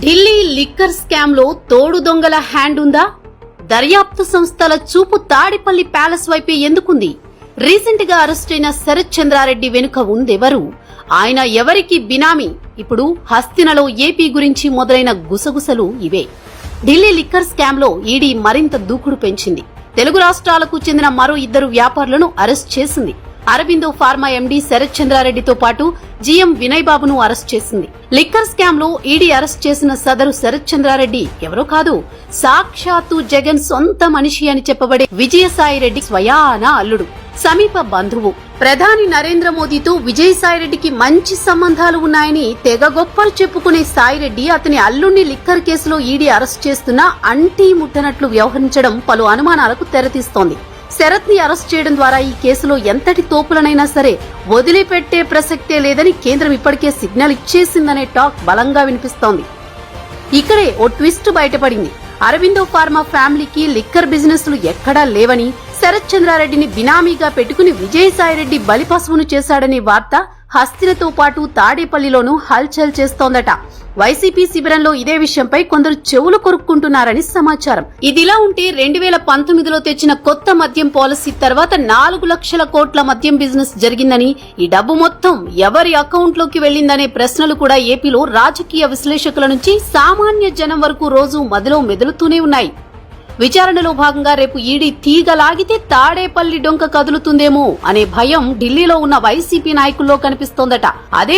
Delhi liquor స్కామ్లో తోడు దొంగల హ్యాండ్ ఉందా? దర్యాప్తు సంస్థల చూపు తాడిపల్లి ప్యాలెస్ వైపే ఎందుకుంది? రీసెంట్గా అరెస్ట్ అయిన శరత్ చంద్రారెడ్డి వెనుక ఉందెవరు? ఆయన ఎవరికి బినామీ? ఇప్పుడు హస్తినలో ఏపీ గురించి మొదలైన గుసగుసలు ఇవే. ఢిల్లీ లిక్కర్ స్కామ్లో ఈడీ మరింత దూకుడు పెంచింది. తెలుగు రాష్ట్రాలకు చెందిన మరో ఇద్దరు వ్యాపారులను అరెస్ట్ చేసింది. అరబిందో ఫార్మా ఎండీ శరత్ చంద్రారెడ్డితో పాటు జీఎం వినయ్ బాబును అరెస్ట్ చేసింది. లిక్కర్ స్కామ్లో ఈడీ అరెస్ట్ చేసిన సదరు శరత్ చంద్రారెడ్డి ఎవరో కాదు సాక్షాత్తు జగన్ సొంత మనిషి అని చెప్పబడే విజయసాయిరెడ్డి స్వయాన అల్లుడు సమీప బంధువు. ప్రధాని నరేంద్ర మోదీతో విజయసాయిరెడ్డికి మంచి సంబంధాలు ఉన్నాయని తెగ గొప్పలు చెప్పుకునే సాయిరెడ్డి అతని అల్లుణ్ణి లిక్కర్ కేసులో ఈడీ అరెస్ట్ చేస్తున్నా అంటీ ముట్టనట్లు వ్యవహరించడం పలు అనుమానాలకు తెరతీస్తోంది. శరత్ని అరెస్ట్ చేయడం ద్వారా ఈ కేసులో ఎంతటి తోపులనైనా సరే వదిలిపెట్టే ప్రసక్తే లేదని కేంద్రం ఇప్పటికే సిగ్నల్ ఇచ్చేసిందనే టాక్ బలంగా వినిపిస్తోంది. ఇక్కడే ఓ ట్విస్ట్ బయటపడింది. అరవిందో ఫార్మా ఫ్యామిలీకి లిక్కర్ బిజినెస్లు ఎక్కడా లేవని శరత్ చంద్రారెడ్డిని బినామీగా పెట్టుకుని విజయసాయిరెడ్డి బలిపశువును చేశాడనే వార్త హస్తిలతో పాటు తాడేపల్లిలోనూ హల్చల్ చేస్తోందట. వైసీపీ శిబిరంలో ఇదే విషయంపై కొందరు చెవులు కొరుక్కుంటున్నారని సమాచారం. ఇదిలా ఉంటే రెండు వేల పంతొమ్మిదిలో తెచ్చిన కొత్త మద్యం పాలసీ తర్వాత నాలుగు లక్షల కోట్ల మద్యం బిజినెస్ జరిగిందని ఈ డబ్బు మొత్తం ఎవరి అకౌంట్లోకి వెళ్ళిందనే ప్రశ్నలు కూడా ఏపీలో రాజకీయ విశ్లేషకుల నుంచి సామాన్య జనం వరకు రోజు మదిలో మెదులుతూనే ఉన్నాయి. విచారణలో భాగంగా రేపు ఈడీ తీగలాగితే తాడేపల్లి డొంక కదులుతుందేమో అనే భయం ఢిల్లీలో ఉన్న వైసీపీ నాయకుల్లో కనిపిస్తోందట. అదే